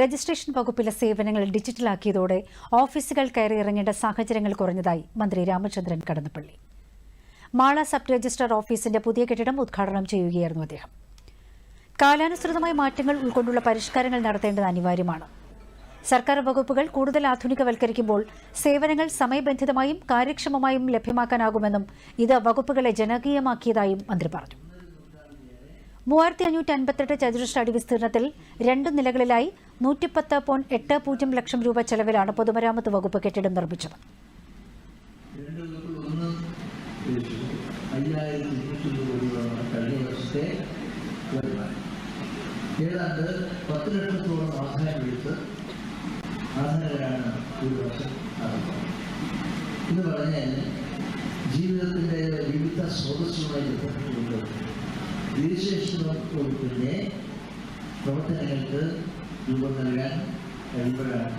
Registration വകുപ്പിലെ സേവനങ്ങൾ ഡിജിറ്റലാക്കിയതോടെ ഓഫീസുകൾ കയറി ഇറങ്ങേണ്ട സാഹചര്യങ്ങൾ കുറഞ്ഞതായി മന്ത്രി രാമചന്ദ്രൻ കടന്നപ്പള്ളി. മാള സബ് രജിസ്ട്രാർ ഓഫീസിന്റെ പുതിയ കെട്ടിടം ഉദ്ഘാടനം ചെയ്യുകയായിരുന്നു അദ്ദേഹം. കാലാനുസൃതമായ മാറ്റങ്ങൾ ഉൾക്കൊണ്ടുള്ള പരിഷ്കാരങ്ങൾ നടത്തേണ്ടത് അനിവാര്യമാണ്. സർക്കാർ വകുപ്പുകൾ കൂടുതൽ ആധുനികവൽക്കരിക്കുമ്പോൾ സേവനങ്ങൾ സമയബന്ധിതമായും കാര്യക്ഷമമായും ലഭ്യമാക്കാനാകുമെന്നും ഇത് വകുപ്പുകളെ ജനകീയമാക്കിയതായും മന്ത്രി പറഞ്ഞു. മൂവായിരത്തി അഞ്ഞൂറ്റി അൻപത്തെട്ട് ചതുരശ്ര അടി വിസ്തീർണത്തിൽ രണ്ട് നിലകളിലായി നൂറ്റിപ്പത്ത് പോയിന്റ് എട്ട് പൂജ്യം ലക്ഷം രൂപ ചെലവിലാണ് പൊതുമരാമത്ത് വകുപ്പ് കെട്ടിടം നിർമ്മിച്ചത് ഏതാണ്ട് ജീവിതത്തിന്റെ വിവിധ സ്രോതസ്സുമായി ബന്ധപ്പെട്ടുകൊണ്ട് രജിസ്ട്രേഷൻ വകുപ്പിൻ്റെ പ്രവർത്തനങ്ങൾക്ക് രൂപം നൽകാൻ കഴിയുമ്പോഴാണ്